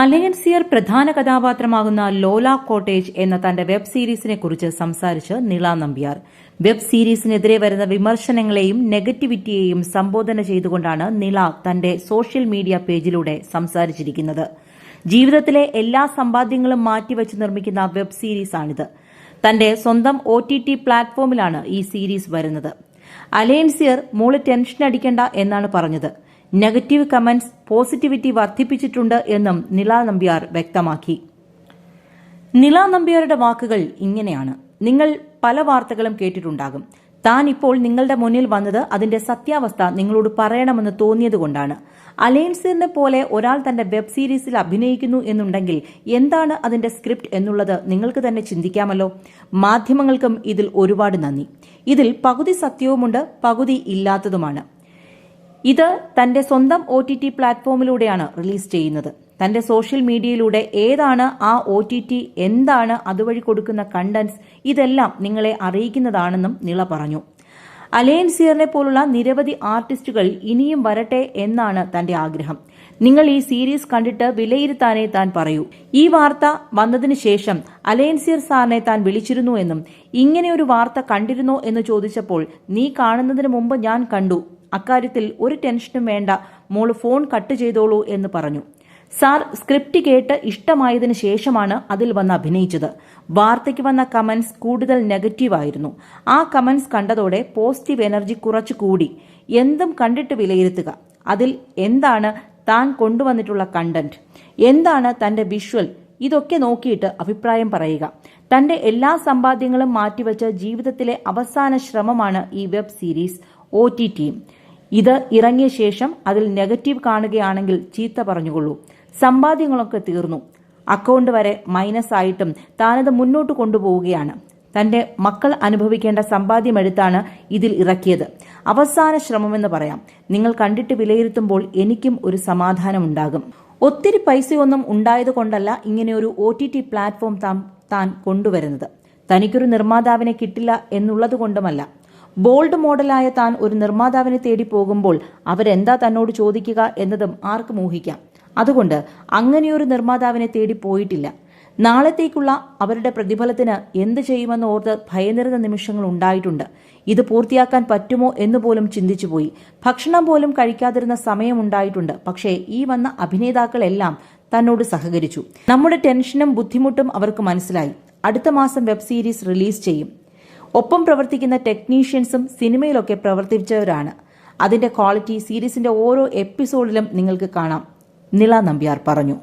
അലയൻസിയർ പ്രധാന കഥാപാത്രമാകുന്ന ലോല കോട്ടേജ് എന്ന തന്റെ വെബ് സീരീസിനെ കുറിച്ച് സംസാരിച്ച് നിള നമ്പ്യാർ. വെബ് സീരീസിനെതിരെ വരുന്ന വിമർശനങ്ങളെയും നെഗറ്റിവിറ്റിയെയും സംബോധന ചെയ്തുകൊണ്ടാണ് നിള തന്റെ സോഷ്യൽ മീഡിയ പേജിലൂടെ സംസാരിച്ചിരിക്കുന്നത്. ജീവിതത്തിലെ എല്ലാ സമ്പാദ്യങ്ങളും മാറ്റിവെച്ച് നിർമ്മിക്കുന്ന വെബ് സീരീസാണിത്. തന്റെ സ്വന്തം ഒ ടി ടി പ്ലാറ്റ്ഫോമിലാണ് ഈ സീരീസ് വരുന്നത്. അലയൻസിയർ മോൾ ടെൻഷൻ അടിക്കണ്ട എന്നാണ് പറഞ്ഞത്. നെഗറ്റീവ് കമന്റ്സ് പോസിറ്റിവിറ്റി വർദ്ധിപ്പിച്ചിട്ടുണ്ട് എന്നും നില നമ്പ്യാർ വ്യക്തമാക്കി. നില നമ്പ്യാരുടെ വാക്കുകൾ ഇങ്ങനെയാണ്. നിങ്ങൾ പല വാർത്തകളും കേട്ടിട്ടുണ്ടാകും. താൻ ഇപ്പോൾ നിങ്ങളുടെ മുന്നിൽ വന്നത് അതിന്റെ സത്യാവസ്ഥ നിങ്ങളോട് പറയണമെന്ന് തോന്നിയതുകൊണ്ടാണ്. അലയൻസിനെ പോലെ ഒരാൾ തന്റെ വെബ് സീരീസിൽ അഭിനയിക്കുന്നു എന്നുണ്ടെങ്കിൽ എന്താണ് അതിന്റെ സ്ക്രിപ്റ്റ് എന്നുള്ളത് നിങ്ങൾക്ക് തന്നെ ചിന്തിക്കാമല്ലോ. മാധ്യമങ്ങൾക്കും ഇതിൽ ഒരുപാട് നന്ദി. ഇതിൽ പകുതി സത്യവുമുണ്ട് പകുതി ഇല്ലാത്തതുമാണ്. ഇത് തന്റെ സ്വന്തം ഒ ടി ടി പ്ലാറ്റ്ഫോമിലൂടെയാണ് റിലീസ് ചെയ്യുന്നത്. തന്റെ സോഷ്യൽ മീഡിയയിലൂടെ ഏതാണ് ആ ഒ ടി ടി എന്താണ് അതുവഴി കൊടുക്കുന്ന കണ്ടന്റ്സ് ഇതെല്ലാം നിങ്ങളെ അറിയിക്കുന്നതാണെന്നും നിള പറഞ്ഞു. അലയൻസിയറിനെ പോലുള്ള നിരവധി ആർട്ടിസ്റ്റുകൾ ഇനിയും വരട്ടെ എന്നാണ് തന്റെ ആഗ്രഹം. നിങ്ങൾ ഈ സീരീസ് കണ്ടിട്ട് വിലയിരുത്താനേ താൻ പറയൂ. ഈ വാർത്ത വന്നതിന് ശേഷം അലയൻസിയർ സാറിനെ താൻ വിളിച്ചിരുന്നു എന്നും ഇങ്ങനെയൊരു വാർത്ത കണ്ടിരുന്നോ എന്ന് ചോദിച്ചപ്പോൾ നീ കാണുന്നതിന് മുമ്പ് ഞാൻ കണ്ടു. അക്കാര്യത്തിൽ ഒരു ടെൻഷനും വേണ്ട. മോൾ ഫോൺ കട്ട് ചെയ്തോളൂ എന്ന് പറഞ്ഞു. സാർ സ്ക്രിപ്റ്റ് കേട്ട് ഇഷ്ടമായതിനു ശേഷമാണ് അതിൽ വന്ന് അഭിനയിച്ചത്. വാർത്തയ്ക്ക് വന്ന കമന്റ്സ് കൂടുതൽ നെഗറ്റീവായിരുന്നു ആ കമന്റ്സ് കണ്ടതോടെ പോസിറ്റീവ് എനർജി കുറച്ചു കൂടി. എന്തും കണ്ടിട്ട് വിലയിരുത്തുക. അതിൽ എന്താണ് താൻ കൊണ്ടുവന്നിട്ടുള്ള കണ്ടന്റ്? എന്താണ് തന്റെ വിഷ്വൽ? ഇതൊക്കെ നോക്കിയിട്ട് അഭിപ്രായം പറയുക. തന്റെ എല്ലാ സമ്പാദ്യങ്ങളും മാറ്റിവെച്ച ജീവിതത്തിലെ അവസാന ശ്രമമാണ് ഈ വെബ് സീരീസ് ഒ ടി. ഇത് ഇറങ്ങിയ ശേഷം അതിൽ നെഗറ്റീവ് കാണുകയാണെങ്കിൽ ചീത്ത പറഞ്ഞുകൊള്ളൂ. സമ്പാദ്യങ്ങളൊക്കെ തീർന്നു. അക്കൗണ്ട് വരെ മൈനസ് ആയിട്ടും താനത് മുന്നോട്ട് കൊണ്ടുപോവുകയാണ്. തന്റെ മക്കൾ അനുഭവിക്കേണ്ട സമ്പാദ്യമെടുത്താണ് ഇതിൽ ഇറക്കിയത്. അവസാന ശ്രമമെന്ന് പറയാം. നിങ്ങൾ കണ്ടിട്ട് വിലയിരുത്തുമ്പോൾ എനിക്കും ഒരു സമാധാനമുണ്ടാകും ഒത്തിരി പൈസയൊന്നും ഉണ്ടായത് കൊണ്ടല്ല ഇങ്ങനെയൊരു ഒ ടി ടി പ്ലാറ്റ്ഫോം താൻ കൊണ്ടുവരുന്നത്. തനിക്കൊരു നിർമ്മാതാവിനെ കിട്ടില്ല എന്നുള്ളതുകൊണ്ടുമല്ല ബോൾഡ് മോഡലായ താൻ ഒരു നിർമ്മാതാവിനെ തേടി പോകുമ്പോൾ അവരെന്താ തന്നോട് ചോദിക്കുക എന്നതും ആർക്ക് ഊഹിക്കാം അതുകൊണ്ട് അങ്ങനെയൊരു നിർമ്മാതാവിനെ തേടി പോയിട്ടില്ല. നാളത്തേക്കുള്ള അവരുടെ പ്രതിഫലത്തിന് എന്ത് ചെയ്യുമെന്ന് ഓർത്ത് ഭയനിരുന്ന നിമിഷങ്ങൾ ഉണ്ടായിട്ടുണ്ട്. ഇത് പൂർത്തിയാക്കാൻ പറ്റുമോ എന്ന് പോലും ചിന്തിച്ചുപോയി ഭക്ഷണം പോലും കഴിക്കാതിരുന്ന സമയമുണ്ടായിട്ടുണ്ട് പക്ഷേ ഈ വന്ന അഭിനേതാക്കളെല്ലാം തന്നോട് സഹകരിച്ചു. നമ്മുടെ ടെൻഷനും ബുദ്ധിമുട്ടും അവർക്ക് മനസ്സിലായി. അടുത്ത മാസം വെബ് സീരീസ് റിലീസ് ചെയ്യും. ഒപ്പം പ്രവർത്തിക്കുന്ന ടെക്നീഷ്യൻസും സിനിമയിലൊക്കെ പ്രവർത്തിച്ചവരാണ്. അതിന്റെ ക്വാളിറ്റി സീരീസിന്റെ ഓരോ എപ്പിസോഡിലും നിങ്ങൾക്ക് കാണാം. നിള നമ്പ്യാർ പറഞ്ഞു.